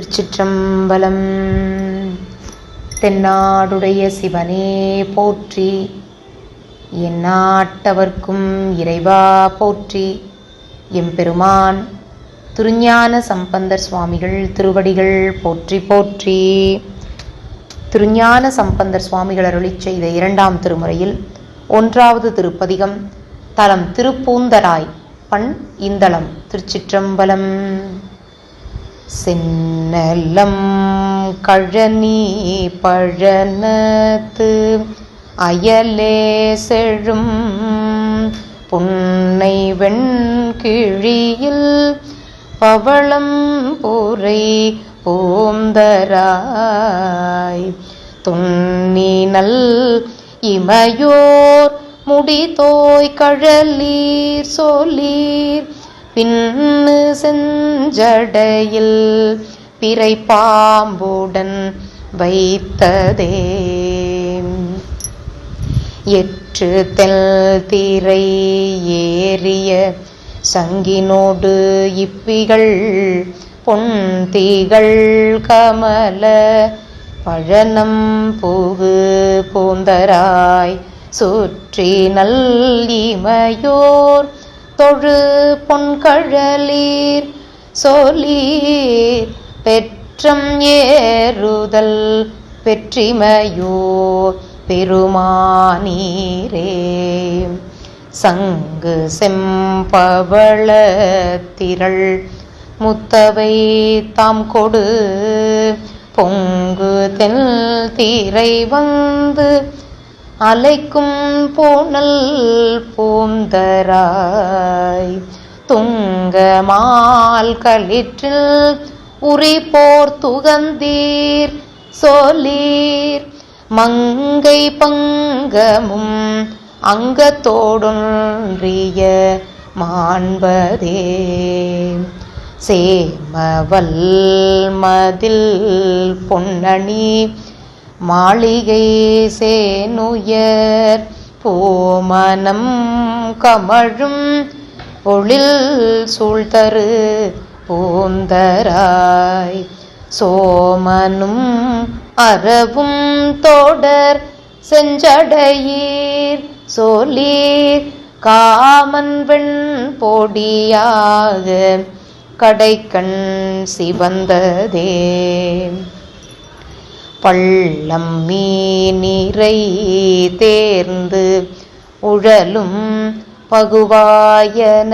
திருச்சிற்றம்பலம். தென்னாடுடைய சிவனே போற்றி எந்நாட்டவர்க்கும் இறைவா போற்றி. எம்பெருமான் திருஞான சம்பந்தர் சுவாமிகள் திருவடிகள் போற்றி போற்றி. திருஞான சம்பந்தர் சுவாமிகள் அருளி செய்த இரண்டாம் திருமுறையில் ஒன்றாவது திருப்பதிகம் தலம் திருப்பூந்தராய் பண் இந்தளம் திருச்சிற்றம்பலம். சின்னலம் கழனி பழனத்து அயலே செழும் புன்னை வெண்கிழியில் பவளம் பூரை பூந்தராய். துண்ணினல் இமையோர் முடிதோய் கழலீர் சோலீர் பின்னு செஞ்சடையில் பிறை பாம்புடன் வைத்ததே. எற்று தெல் திரை ஏறிய சங்கினோடு இப்பிகள் பொன்திகள் கமல பழனம் புகு பூந்தராய் சுற்றி நல்லிமையோர் தொழு பொன்கழலீர் சோலீர் பெற்றம் ஏறுதல் பெற்றிமையோர் பெருமானீரே. சங்கு செம்பவள திரள் முத்தவை தாம் கொடு பொங்கு தெல் தீரை வந்து அலைக்கும் பூனல் பூந்தராய். துங்கமால் களிற்றில் உரி போர் துகந்தீர் சோலீர். மங்கை பங்கமும் அங்கத்தோடொன்றிய மாண்பதே. சேமவல் மதில் பொன்னணி மாளிகை சேனுயர் பூமனம் கமழும் பொழில் சூழ்தரு பூந்தராய். சோமனும் அறவும் தோடர் செஞ்சடையீர் சோலீர் காமன் வெண் பொடியாக கடைக்கண் சிவந்ததே. பள்ளம் மீனிறை தேர்ந்து உழலும் பகுவாயன.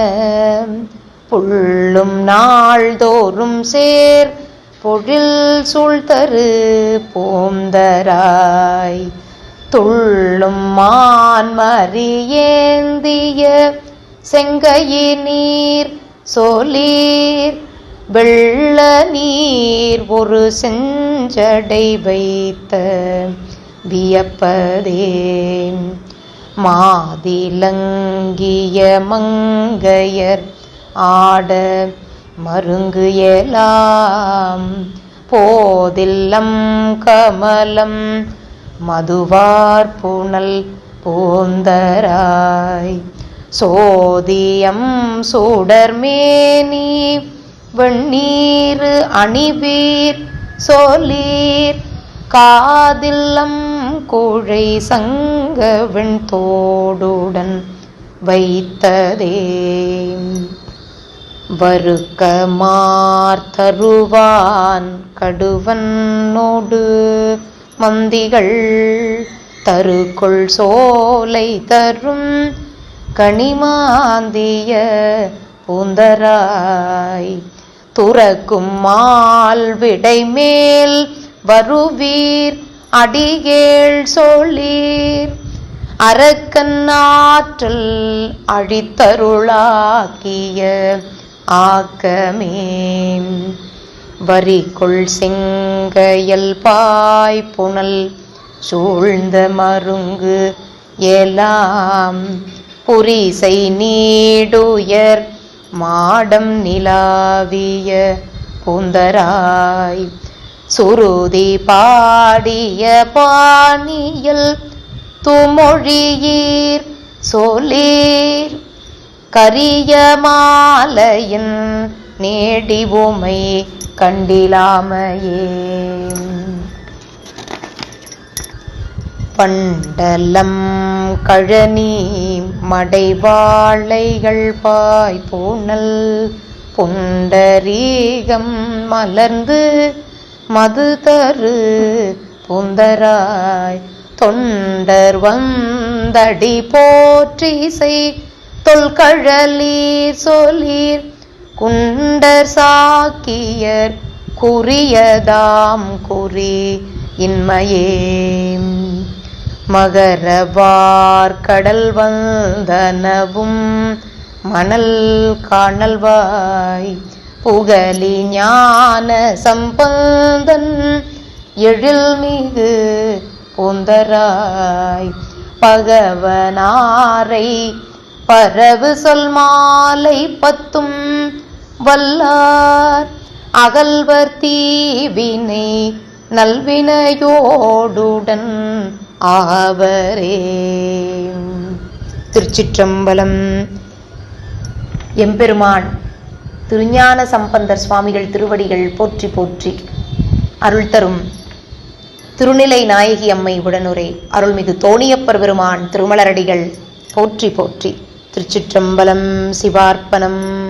புள்ளும் நாள்தோறும் சேர் பொழில் சூழ்தரு போந்தராய். துள்ளும் மான்மறியேந்திய செங்கையினீர் சோலீர் வெள்ள நீர் ஒரு செஞ்சடை வைத்த வியப்பதே மாதிலங்கிய மங்கையர் ஆட மருங்கு எலாம். போதில்லம் கமலம் மதுவார் புனல் போந்தராய். சோதியம் சுடர்மேனி வெண்ணீர் அணிவீர் சோலீர் காதில்லம் கோழை சங்க வெண்தோடுடன் வைத்ததே. வருக்க மார்த்தருவான் கடுவனோடு மந்திகள் தருக்குள் சோலை தரும் கனிமாந்திய பூந்தராய் துறக்கும் மால் விடை மேல் வருவீர் அடிகேள் சோழீர் அரக்கன் ஆற்றல் அழித்தருளாக்கிய ஆக்கமே வரிக்குள் செங்கையல் பாய் புனல் சூழ்ந்த மருங்கு எலாம் புரிசை நீடுயர் மாடம் நிலாவிய பூந்தராய். சுருதி பாடிய பாணியில் துமொழியீர் சோலீர். கரிய மாலையின் நேடி உமை கண்டிலாமையே. பண்டலம் கழனி மடைவாழைகள் பாய்பூனல் புண்டரீகம் மலர்ந்து மது தரு புந்தராய் தொண்டர் வந்தடி போற்றிசை தொல்கழலீர் சொல்லீர் குண்டர் சாக்கியர் குறியதாம் குறி இன்மையே மகரவார் கடல் வந்தனவும் மணல் காணல்வாய். புகழி ஞான சம்பந்தன் எழில்மிகு பொந்தராய். பகவனாரை பரவு சொல் மாலை பத்தும் வல்லார். அகல்வர் தீவினை நல்வினையோடுடன் ஆவரே. திருச்சிற்றம்பலம். எம்பெருமான் திருஞான சம்பந்தர் சுவாமிகள் திருவடிகள் போற்றி போற்றி அருள் தரும் திருநிலை நாயகி அம்மை உடனுரை அருள்மிகு தோணியப்பர் பெருமான் திருமலரடிகள் போற்றி போற்றி திருச்சிற்றம்பலம் சிவார்ப்பணம்.